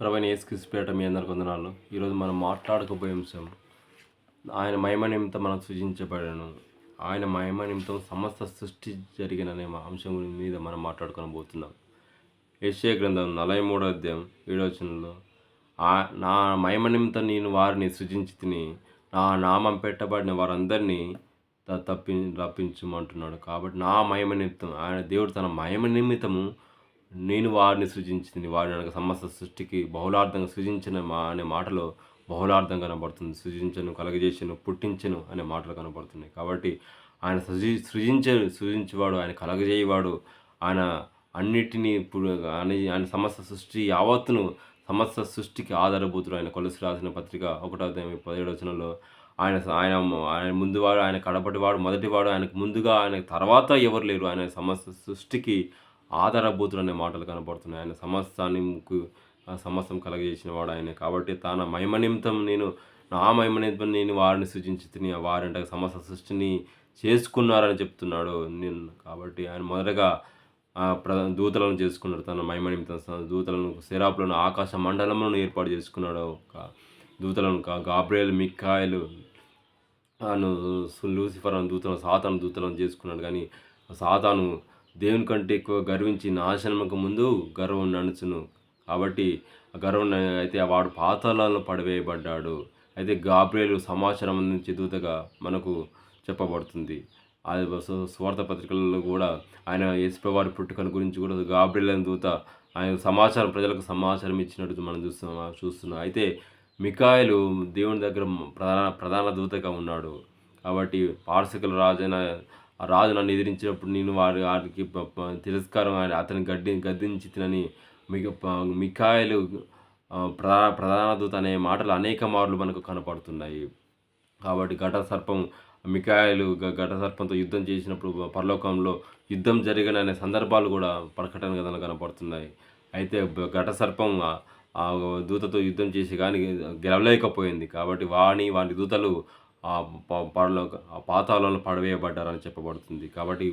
ప్రవీణ్ ఏసుక్రీస్తుపేట మీ అందరికి వందనాలు. ఈరోజు మనం మాట్లాడకపోయే అంశం ఆయన మహిమ నిమిత్తం మనం సృజించబడను ఆయన మహిమ నిమిత్తం సమస్త సృష్టి జరిగిన అనే అంశం మీద మనం మాట్లాడుకొని పోతున్నాం. యెషయా గ్రంథం నలభై మూడో అధ్యాయం ఏడవచనంలో ఆ నా మహిమ నిమిత్తం నేను వారిని సృజించి తిని నా నామం పెట్టబడిన వారందరినీ త- తప్పి రప్పించమంటున్నాడు కాబట్టి నా మహిమ నిమిత్తం ఆయన దేవుడు తన మహిమ నిమిత్తము నేను వారిని సృజించింది వారిని అనగా సమస్త సృష్టికి బహుళార్థంగా సృజించిన మా అనే మాటలో బహుళార్థం కనబడుతుంది. సృజించను కలగజేసను పుట్టించను అనే మాటలు కనబడుతున్నాయి. కాబట్టి ఆయన సృజి సృజించే సృజించేవాడు ఆయన కలగజేయవాడు ఆయన అన్నిటినీ ఇప్పుడు ఆయన సమస్త సృష్టి యావత్తును సమస్త సృష్టికి ఆధారభూతుడు ఆయన కొలసి రాసిన పత్రిక ఒకటో అధ్యాయం పదిహేడు వచనంలో ఆయన ఆయన ఆయన ముందువాడు ఆయన కడపటివాడు మొదటివాడు ఆయనకు ముందుగా ఆయన తర్వాత ఎవరు లేరు. ఆయన సమస్త సృష్టికి ఆధారభూతుడు అనే మాటలు కనబడుతున్నాయి ఆయన సమస్తాన్ని ఆ సమస్తం కలగజేసిన వాడు ఆయన. కాబట్టి తన మహిమ నిమిత్తం నేను నా మహిమ నిమిత్తం నేను వారిని సృజించి తిని వారంటే సమస్త సృష్టిని చేసుకున్నారని చెప్తున్నాడు నేను. కాబట్టి ఆయన మొదటగా ప్రధాన ప్ర దూతలను చేసుకున్నాడు. తన మహిమ నిమిత్తం దూతలను శరాపులను ఆకాశ మండలములను ఏర్పాటు చేసుకున్నాడు. ఒక దూతలను గాబ్రియల్ మిక్కాయలు లూసిఫర్ అని దూతలను సాతాను దూతలను చేసుకున్నాడు. కానీ సాతాను దేవుని కంటే ఎక్కువ గర్వించి నాశనముకు ముందు గర్వం నడుచును. కాబట్టి గర్వం అయితే వాడు పాతలలో పడవేయబడ్డాడు. అయితే గాబ్రియలు సమాచారం అందించే దూతగా మనకు చెప్పబడుతుంది. అది స్వార్థ పత్రికలలో కూడా ఆయన వారి పుట్టుకను గురించి కూడా గాబ్రియల్ దూత ఆయన సమాచారం ప్రజలకు సమాచారం ఇచ్చినట్టు మనం చూస్తున్నాం చూస్తున్నాం. అయితే మికాయలు దేవుని దగ్గర ప్రధాన ప్రధాన దూతగా ఉన్నాడు. కాబట్టి పార్శకుల రాజైన రాజు నన్ను ఎదిరించినప్పుడు నేను వారి వారికి తిరస్కారం అతని గడ్డి గద్దించి తినని మిగ మిఖాయిలు మికాయలు ప్రధాన ప్రధాన దూత అనే మాటలు అనేక మార్లు మనకు కనపడుతున్నాయి. కాబట్టి ఘట సర్పం మికాయలు ఘట సర్పంతో యుద్ధం చేసినప్పుడు పరలోకంలో యుద్ధం జరిగిన అనే సందర్భాలు కూడా ప్రకటన కథలు కనపడుతున్నాయి. అయితే ఘట సర్పం ఆ- ఆ దూతతో యుద్ధం చేసి కానీ గెలవలేకపోయింది. కాబట్టి వాణి వాని దూతలు ఆ ప- పరలో ఆ పాతాళంలో పడవేయబడ్డారని చెప్పబడుతుంది. కాబట్టి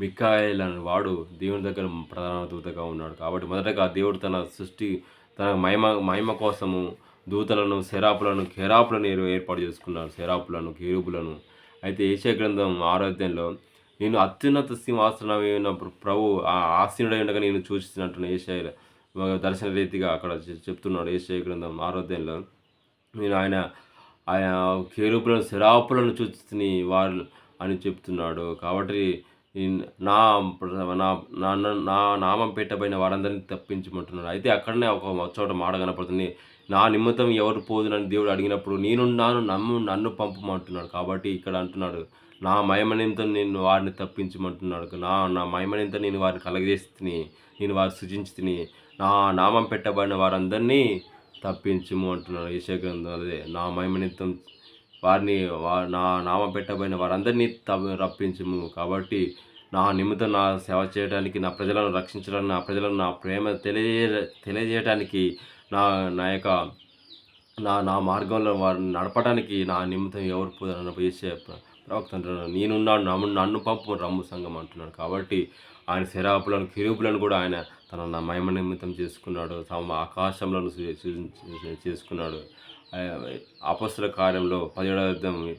మిక్కాయల్ అనే వాడు దేవుని దగ్గర ప్రధాన దూతగా ఉన్నాడు. కాబట్టి మొదటగా దేవుడు తన సృష్టి తన మహిమ మహిమ కోసము దూతలను సెరాపులను కెరాపులను ఏర్పాటు చేసుకున్నాడు. సెరాపులను కేరుబులను. అయితే ఏషియా గ్రంథం ఆరోగ్యంలో నేను అత్యున్నత సింహాసనమైన ప్రభు ఆ ఆసీనుడై ఉండగా నేను చూసినట్టు ఏషియా దర్శన రీతిగా అక్కడ చెప్తున్నాడు. ఏషియా గ్రంథం ఆరోగ్యంలో నేను ఆయన ఆయన కేరుపులను శరాపులను చూస్తుని వారు అని చెప్తున్నాడు. కాబట్టి నా నా నా నా నామం పెట్టబడిన వారందరినీ తప్పించమంటున్నాడు. అయితే అక్కడనే ఒక చోట మాట కనపడుతుంది. నా నిమిత్తం ఎవరు పోదునని దేవుడు అడిగినప్పుడు నేనున్నాను నమ్ము నన్ను పంపమంటున్నాడు. కాబట్టి ఇక్కడ అంటున్నాడు నా మహిమ నేను వారిని తప్పించమంటున్నాడు. నా నా మహిమ నేను వారిని కలగజేసి నేను వారిని సృజించి నా నామం పెట్టబడిన వారందరినీ తప్పించుము అంటున్నాడు యశగ్రంథం అదే నా మహిమనిత్తం వారిని నా నామ పెట్టబడిన వారందరినీ త- రప్పించుము. కాబట్టి నా నిమిత్తం నా సేవ చేయడానికి నా ప్రజలను రక్షించడానికి నా ప్రజలను నా ప్రేమ తెలియజే తెలియజేయడానికి నా నా యొక్క నా నా మార్గంలో వారిని నడపడానికి నా నిమిత్తం ఎవరు పోదారని చేసే ప్రవక్తంటున్నాడు నేనున్నాడు నమ్ము నన్ను పంపు రమ్ము సంఘం అంటున్నాడు. కాబట్టి ఆయన శరాపులను కిరూపులను కూడా ఆయన తన మహిమ నిమిత్తం చేసుకున్నాడు. తమ ఆకాశంలో చేసుకున్నాడు. అపస్సుల కార్యంలో పదిహేడవ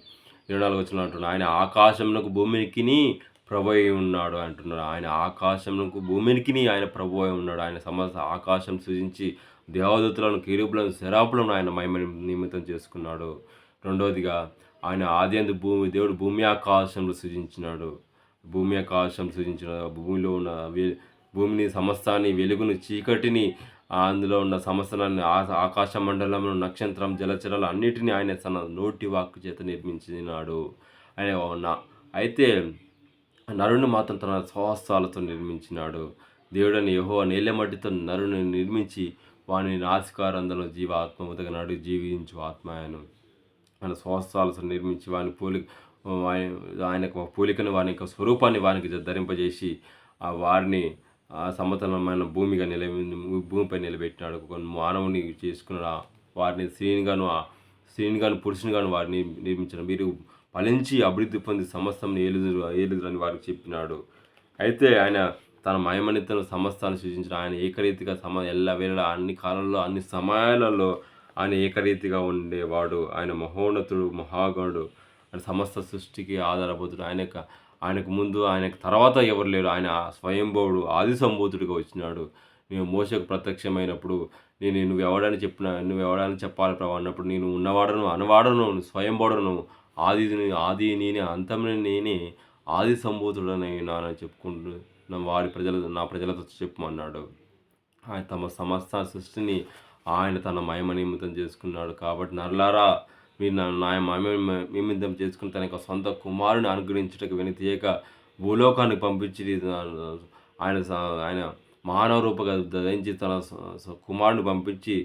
ఇరవై నాలుగు వచ్చిన అంటున్నాడు ఆయన ఆకాశంలోకి భూమికి ప్రభు అయి ఉన్నాడు అంటున్నాడు. ఆయన ఆకాశంకు భూమికి ఆయన ప్రభు అయి ఉన్నాడు. ఆయన సమస్త ఆకాశం సృజించి దేవదూతలను కిరూపులను శరాపులను ఆయన మహిమ నిమిత్తం చేసుకున్నాడు. రెండవదిగా ఆయన ఆది భూమి దేవుడు భూమి ఆకాశంలో సృజించినాడు. భూమి ఆకాశం సృజించిన భూమిలో ఉన్న భూమిని సమస్తాన్ని వెలుగును చీకటిని అందులో ఉన్న సమస్తాన్ని ఆకాశ మండలంలో నక్షత్రం జలచరాలు అన్నిటినీ ఆయన తన నోటి వాక్కు చేత నిర్మించినాడు. ఆయన అయితే నరుని మాత్రం తన స్వహస్తాలతో నిర్మించినాడు. దేవుడని యహో నేలమట్టితో నరుని నిర్మించి వాని నాసికారంధంలో జీవ ఆత్మ ఉతగనాడు జీవించు ఆత్మాయను ఆయన స్వస్థాలతో నిర్మించి వాని పోలి ఆయన ఆయన యొక్క పోలికను వాని యొక్క స్వరూపాన్ని వానికి ధరింపజేసి ఆ వారిని ఆ సమతలమైన భూమిగా నిలబె భూమిపై నిలబెట్టినాడు. ఒక మానవుని చేసుకున్న వారిని స్త్రీనిగాను స్త్రీనిగాను పురుషునిగాను వారిని నిర్మించిన వీరు ఫలించి అభివృద్ధి పొంది సమస్తం ఏలుదురు ఏలుదురు అని వారికి చెప్పినాడు. అయితే ఆయన తన మహిమనితను సమస్తాన్ని సృజించిన ఆయన ఏకరీతిగా సమ ఎల్ల వేళ అన్ని కాలంలో అన్ని సమయాలలో ఆయన ఏకరీతిగా ఉండేవాడు. ఆయన మహోన్నతుడు మహాగణుడు. ఆయన సమస్త సృష్టికి ఆధారపోతుడు ఆయన యొక్క ఆయనకు ముందు ఆయనకు తర్వాత ఎవరు లేరు. ఆయన స్వయంభవుడు ఆది సంభూతుడిగా వచ్చినాడు. నేను మోసకు ప్రత్యక్షమైనప్పుడు నేను నువ్వు ఎవడని చెప్పిన నువ్వు ఎవడని చెప్పాలి ప్రభు అన్నప్పుడు నేను ఉన్నవాడను అనవాడను స్వయంభవుడను ఆది ఆది నేనే అంతం నేనే ఆది సంభూతుడని నానని చెప్పుకుంటూ వారి ప్రజల నా ప్రజలతో చెప్పమన్నాడు. ఆయన తమ సమస్త సృష్టిని ఆయన తన మహిమ నిమిత్తం చేసుకున్నాడు కాబట్టి నర్లారా మీరు నా నా మహిమ నిమిత్తం చేసుకుని తన యొక్క సొంత కుమారుని అనుగ్రహించుటకు వెనుతీయక భూలోకానికి పంపించి ఆయన స- ఆయన మానవ రూపంగా ధరించి తన స- కుమారుని పంపించి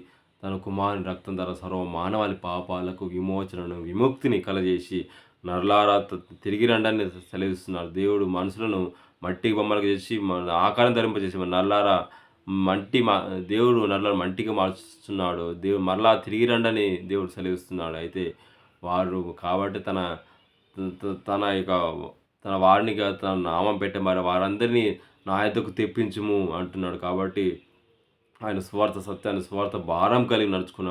తన కుమారుని రక్తం ధర సర్వ మానవాళి పాపాలకు విమోచనను విముక్తిని కలజేసి నర్లారా తిరిగి రండని సెలవిస్తున్నారు. దేవుడు మనుషులను మట్టి బొమ్మలకు చేసి మన ఆకారం ధరింపజేసి మన మంటి మా దేవుడు నల్ల మంటిగా మార్చుతున్నాడు. దేవుడు మరలా తిరిగి రండని దేవుడు సెలవిస్తున్నాడు. అయితే వారు కాబట్టి తన తన యొక్క తన వారిని తన నామం పెట్టే మరి వారందరినీ నా యొద్దకు తెప్పించుము అంటున్నాడు. కాబట్టి ఆయన స్వార్థ సత్యాన్ని స్వార్థ భారం కలిగి నడుచుకున్న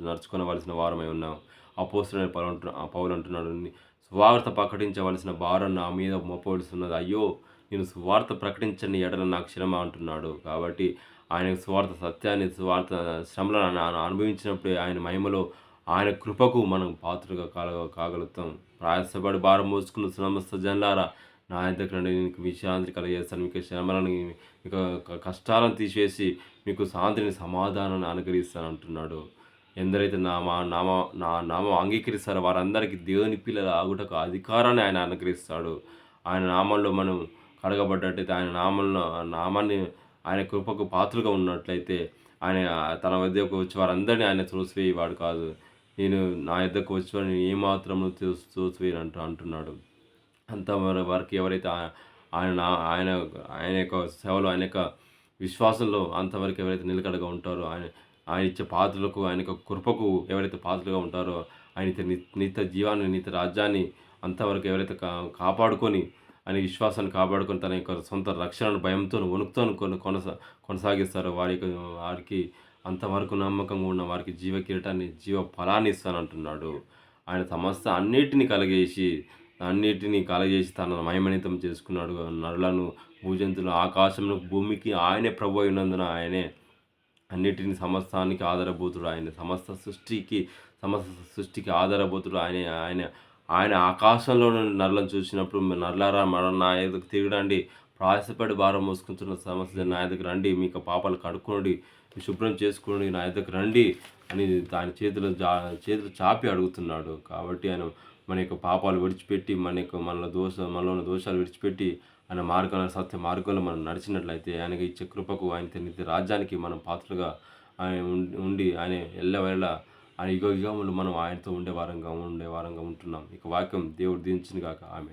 నడుచుకునవలసిన వారమై ఉన్నాం. అపోస్తుడైన పౌలు అంటు పౌలు అంటున్నాడు స్వార్థ ప్రకటించవలసిన భారం నా మీద మోపవలసినది అయ్యో నేను స్వార్థ ప్రకటించని ఎడల నాకు శ్రమ అంటున్నాడు. కాబట్టి ఆయన స్వార్థ సత్యాన్ని స్వార్థ శ్రమలను అనుభవించినప్పుడే ఆయన మహిమలో ఆయన కృపకు మనం పాత్రగా కాల కాగలుగుతాం. ప్రయాసపడి భారం మోసుకున్న సమస్త జన్లారా నా దగ్గర నీకు విశ్రాంతి కలిగేస్తాను మీకు శ్రమలను మీకు కష్టాలను తీసేసి మీకు శాంతిని సమాధానాన్ని అనుగ్రహిస్తాను అంటున్నాడు. ఎందరైతే నా మా నామ నా నామం అంగీకరిస్తారో వారందరికీ దేవుని పిల్లల ఆగుటకు అధికారాన్ని ఆయన అనుగ్రహిస్తాడు. ఆయన నామంలో మనం కడగబడ్డట్టయితే ఆయన నామలను ఆ నామాన్ని ఆయన కృపకు పాత్రగా ఉన్నట్లయితే ఆయన తన వద్దకు వచ్చి వారందరినీ ఆయన చూసివేయవాడు కాదు. నేను నా యొద్దకు వచ్చి వారిని ఏమాత్రం చూసివేయను అంటూ అంటున్నాడు. అంత వరకు ఎవరైతే ఆయన నా- ఆయన ఆయన యొక్క సేవలో ఆయన యొక్క విశ్వాసంలో అంతవరకు ఎవరైతే నిలకడగా ఉంటారో ఆయన ఆయన ఇచ్చే పాత్రలకు ఆయన యొక్క కృపకు ఎవరైతే పాత్రలుగా ఉంటారో ఆయన నిత్య జీవాన్ని నిత్య రాజ్యాన్ని అంతవరకు ఎవరైతే కా కాపాడుకొని ఆయన విశ్వాసాన్ని కాపాడుకొని తన యొక్క సొంత రక్షణను భయంతో వణుకుతో కొన కొనసా కొనసాగిస్తారు వారి వారికి అంతవరకు నమ్మకంగా ఉన్న వారికి జీవ కిరీటాన్ని జీవ ఫలాన్ని ఇస్తానంటున్నాడు. ఆయన సమస్త అన్నిటిని కలిగేసి అన్నిటినీ కలగజేసి తన మయమనితం చేసుకున్నాడు. నరులను భూజంతులు ఆకాశంలో భూమికి ఆయనే ప్రభు అయినందున ఆయనే అన్నిటిని సమస్తానికి ఆధారభూతుడు. ఆయన సమస్త సృష్టికి సమస్త సృష్టికి ఆధారభూతుడు. ఆయన ఆయన ఆయన ఆకాశంలో నుండి నరులను చూసినప్పుడు మీరు నర్లారా? మర నా ఎదుగు తిరగడండి. ప్రాయసపడి భారం మోసుకుంటున్న సమస్య నా ఎదుగు రండి. మీకు పాపాలు కడుక్కోండి. శుభ్రం చేసుకోండి. నా ఎదుగు రండి అని ఆయన చేతులు చేతులు చాపి అడుగుతున్నాడు. కాబట్టి ఆయన మన యొక్క పాపాలు విడిచిపెట్టి మన యొక్క మన దోష మనలో ఉన్న దోషాలు విడిచిపెట్టి ఆయన మార్గంలో సత్య మార్గంలో మనం నడిచినట్లయితే ఆయనకి ఇచ్చే కృపకు ఆయన నిత్య రాజ్యానికి మనం పాత్రలుగా ఆయన ఉండి ఆయన ఎల్లవేళ అని యుగ యుగములు మనం ఆయనతో ఉండే వారంగా ఉండే వారంగా ఉంటున్నాం. ఇక వాక్యం దేవుడు దించిన కాక. ఆమె